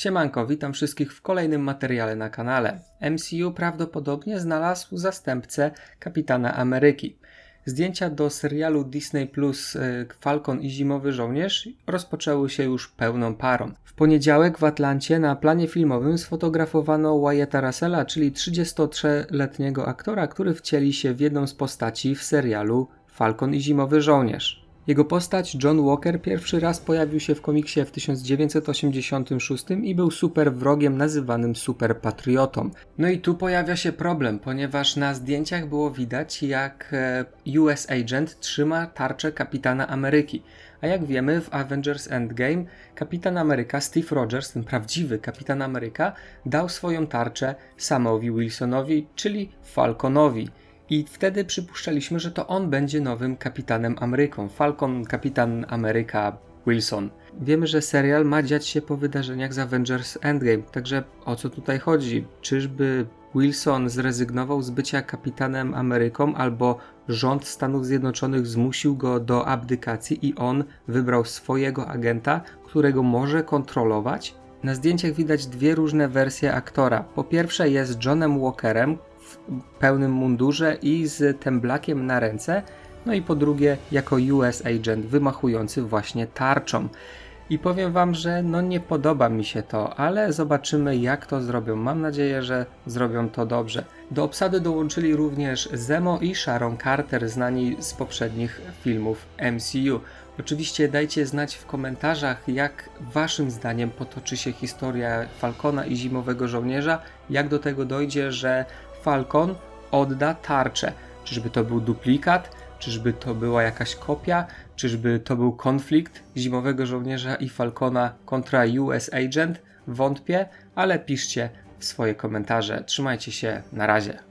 Siemanko, witam wszystkich w kolejnym materiale na kanale. MCU prawdopodobnie znalazł zastępcę Kapitana Ameryki. Zdjęcia do serialu Disney Plus y, Falcon i Zimowy Żołnierz rozpoczęły się już pełną parą. W poniedziałek w Atlancie na planie filmowym sfotografowano Wyatta Russella, czyli 33-letniego aktora, który wcieli się w jedną z postaci w serialu Falcon i Zimowy Żołnierz. Jego postać, John Walker, pierwszy raz pojawił się w komiksie w 1986 i był super wrogiem nazywanym super patriotą. No i tu pojawia się problem, ponieważ na zdjęciach było widać jak e, US Agent trzyma tarczę kapitana Ameryki. A jak wiemy, w Avengers Endgame kapitan Ameryka, Steve Rogers, ten prawdziwy kapitan Ameryka, dał swoją tarczę Samowi Wilsonowi, czyli Falconowi. I wtedy przypuszczaliśmy, że to on będzie nowym kapitanem Ameryką. Falcon, kapitan Ameryka, Wilson. Wiemy, że serial ma dziać się po wydarzeniach z Avengers Endgame, także o co tutaj chodzi? Czyżby Wilson zrezygnował z bycia kapitanem Ameryką, albo rząd Stanów Zjednoczonych zmusił go do abdykacji i on wybrał swojego agenta, którego może kontrolować? Na zdjęciach widać dwie różne wersje aktora. Po pierwsze jest Johnem Walkerem, w pełnym mundurze i z temblakiem na ręce, no i po drugie jako US agent wymachujący właśnie tarczą. I powiem wam, że no nie podoba mi się to, ale zobaczymy jak to zrobią. Mam nadzieję, że zrobią to dobrze. Do obsady dołączyli również Zemo i Sharon Carter, znani z poprzednich filmów MCU. Oczywiście dajcie znać w komentarzach, jak waszym zdaniem potoczy się historia Falcona i Zimowego Żołnierza, jak do tego dojdzie, że Falcon odda tarczę. Czyżby to był duplikat? Czyżby to była jakaś kopia? Czyżby to był konflikt Zimowego Żołnierza i Falcona kontra US Agent? Wątpię, ale piszcie w swoje komentarze. Trzymajcie się, na razie.